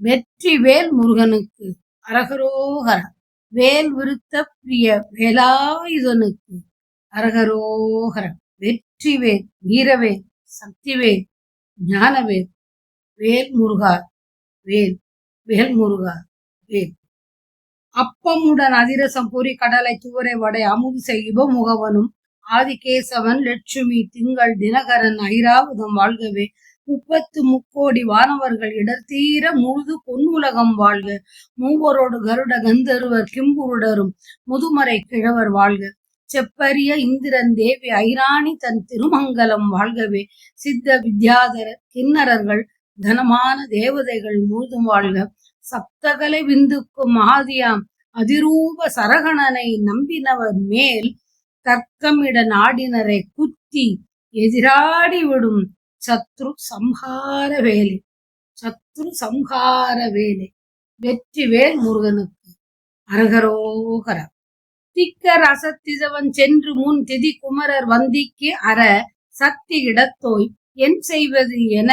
வெற்றி வேல் முருகனுக்கு அரகரோகர வேல் விருத்த பிரிய வேலாயுதனுக்கு அரகரோகர வெற்றி வேல் வீரவேல் சக்திவேல் ஞானவேல் வேல் முருகா வேல் வேல் முருகா வேல். அப்பமுடன் அதிரசம் பொறி கடலை துவரை வடை அமுது செய்ய முகவனும் ஆதிகேசவன் லட்சுமி திங்கள் தினகரன் ஐராவதம் வாழ்கவே முப்பத்து முக்கோடி வானவர்கள் இடர்தீர முழுது பொன்னுலகம் வாழ்க. மூவரோடு கருட கந்தருவர் கிம்புருடரும் முதுமறை கிழவர் வாழ்க. செப்பரிய இந்திரன் தேவி ஐராணி தன் திருமங்கலம் வாழ்கவே. சித்த வித்யாதர கிண்ணறர்கள் தனமான தேவதைகள் முழுதும் வாழ்க. சப்தகலை விந்துக்கும் ஆதியாம் அதிரூப சரகணனை நம்பினவர் மேல் தர்க்கமிட நாடினரை குத்தி எதிராடி விடும் சத்ரு சம்ஹார வேலை. சத்ரு சம்ஹார வேலை. வெற்றி வேல் முருகனுக்கு. அரகரோகர. திக்கர் அசத்திதவன் சென்று முன் திதி குமரர் வந்திக்கு அற சக்தி இடத்தோய் என் செய்வது என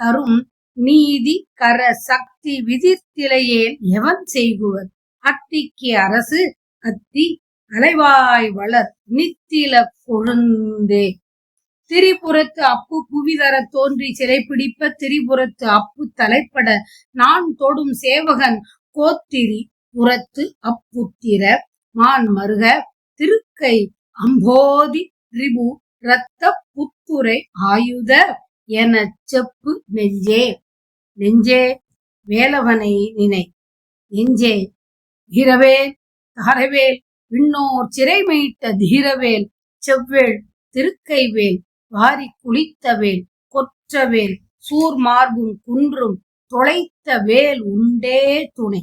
தரும் நீதி கர சக்தி விதித்திலையே எவன் செய்குவர்? அத்திக்கு அரசு அத்தி அலைவாய் வளர் நித்தில கொழுந்தே திரிபுரத்து அப்பு புவிதர தோன்றி சிறைப்பிடிப்ப திரிபுரத்து அப்பு தலைப்பட நான் தொடும் சேவகன் கோத்திரி புறத்து அப்புத்திர மான் மருக திருக்கை அம்போதி ரிபு ரத்த புத்துரை ஆயுத என செப்பு நெஞ்சே. நெஞ்சே வேலவனை நினை. நெஞ்சே வீரவேல் தாரவேல் விண்ணோர் சிறைமையிட்ட தீரவேல் செவ்வேள் திருக்கைவேல் வாரி குளித்தவேல் கொற்றவேல் சூர் மார்பும் குன்றும் தொலைத்த வேல் உண்டே துணை.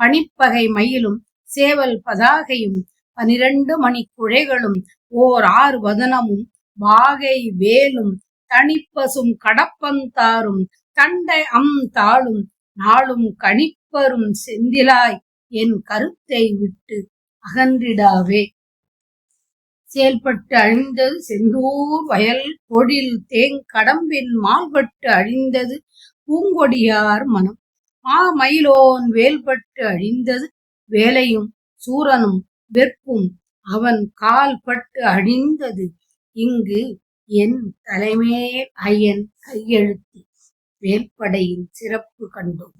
பனிப்பகை மயிலும் சேவல் பதாகையும் பனிரண்டு மணி குழைகளும் ஓர் ஆறு வதனமும் வாகை வேலும் தனிப்பசும் கடப்பந்தாரும் தண்டை அம் தாளும் நாளும் கணிப்பரும் செந்திலாய் என் கருத்தை விட்டு அகன்றிடாவே. செயல்பட்டு அழிந்தது செந்தூர் வயல் பொழில் தேங்கடம்பின் மால்பட்டு அழிந்தது பூங்கொடியார் மனம். மா மயிலோன் வேல்பட்டு அழிந்தது வேலையும் சூரனும் வெற்பும் அவன் கால் பட்டு அழிந்தது. இங்கு என் தலைமே ஐயன் கையெழுத்து வேல்படையின் சிறப்பு கண்டோம்.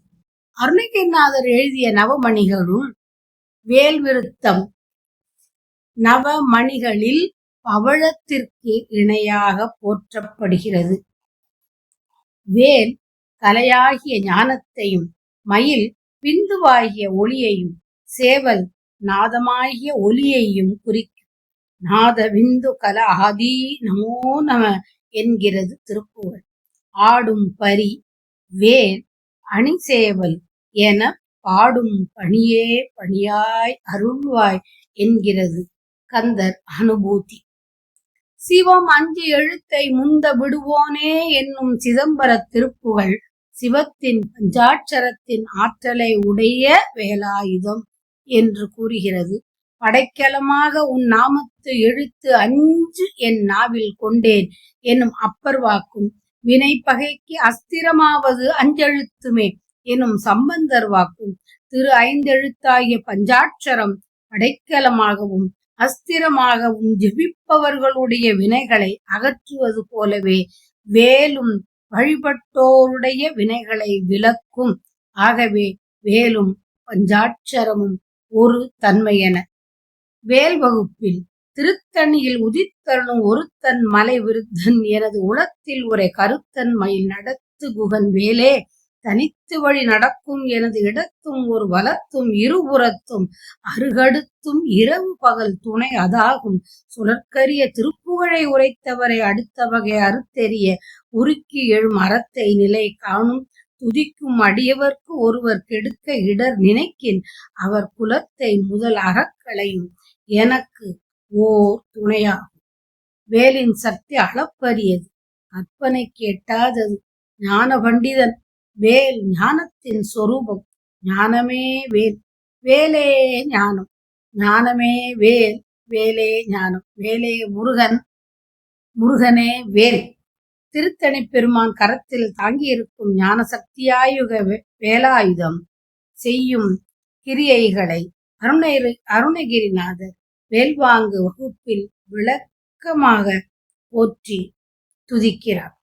அருணகிரிநாதர் எழுதிய நவமணிகளுள் வேல்விருத்தம் நவமணிகளில் பவழத்திற்கு இணையாக போற்றப்படுகிறது. வேல் கலையாகிய ஞானத்தையும் மயில் பிந்துவாகிய ஒளியையும் சேவல் நாதமாகிய ஒலியையும் குறிக்கும். நாத விந்து கல ஆதி நமோ நம என்கிறது திருப்புகழ். ஆடும் பரி வேல் அணிசேவல் என பாடும் பணியே பணியாய் அருள்வாய் என்கிறது கந்தர் அனுபூதி. சிவம் அஞ்சு எழுத்தை முந்த விடுவோனே என்னும் சிதம்பர திருப்புகள் சிவத்தின் பஞ்சாட்சரத்தின் ஆற்றலை உடைய வேலாயுதம் என்று கூறுகிறது. படைக்கலமாக உன் நாமத்து எழுத்து அஞ்சு என் நாவில் கொண்டேன் என்னும் அப்பர் வாக்கும் வினை பகைக்கு அஸ்திரமாவது அஞ்செழுத்துமே எனும் சம்பந்தர் வாக்கும் திரு ஐந்தெழுத்தாகிய பஞ்சாட்சரம் படைக்கலமாகவும் அஸ்திரமாகவும் ஜெபிப்பவர்களுடைய வினைகளை அகற்றுவது போலவே வேலும் வழிபட்டோருடைய வினைகளை விலக்கும் ஆகவே வேலும் பஞ்சாட்சரமும் ஒரு தன்மையென. வேல் வகுப்பில் திருத்தணியில் உதித்தருளும் ஒருத்தன் மலை விருத்தன் எனது உளத்தில் உரை கருத்தன் மயில் நடத்து குகன் வேலே. தனித்து வழி நடக்கும் எனது இடத்தும் ஒரு வலத்தும் இருபுறத்தும் அருகடுத்தும் இரவு பகல் துணை அதாகும். சுழற்கரிய திருப்புகழை உரைத்தவரை அடுத்த வகை அறுத்தெறிய உருக்கி எழும் அறத்தை நிலை காணும். துதிக்கும் அடியவர்க்கு ஒருவர் கெடுக்க இடர் நினைக்கின் அவர் குலத்தை முதல் அறக்களையும் எனக்கு ஓர் துணையாகும். வேலின் சக்தி அளப்பரியது. கற்பனை கேட்டாதது ஞான பண்டிதன் வேல் ஞானத்தின் சொரூபம். ஞானமே வேல். வேலே ஞானம். ஞானமே வேல். வேலே ஞானம். வேலே முருகன். முருகனே வேல். திருத்தணி பெருமான் கரத்தில் தாங்கியிருக்கும் ஞான சக்தியாயுக வே- வேலாயுதம் செய்யும் கிரியைகளை அருணகிரி அருணகிரிநாதர் வேல்வாங்கு வகுப்பில் விளக்கமாக போற்றி துதிக்கிறார்.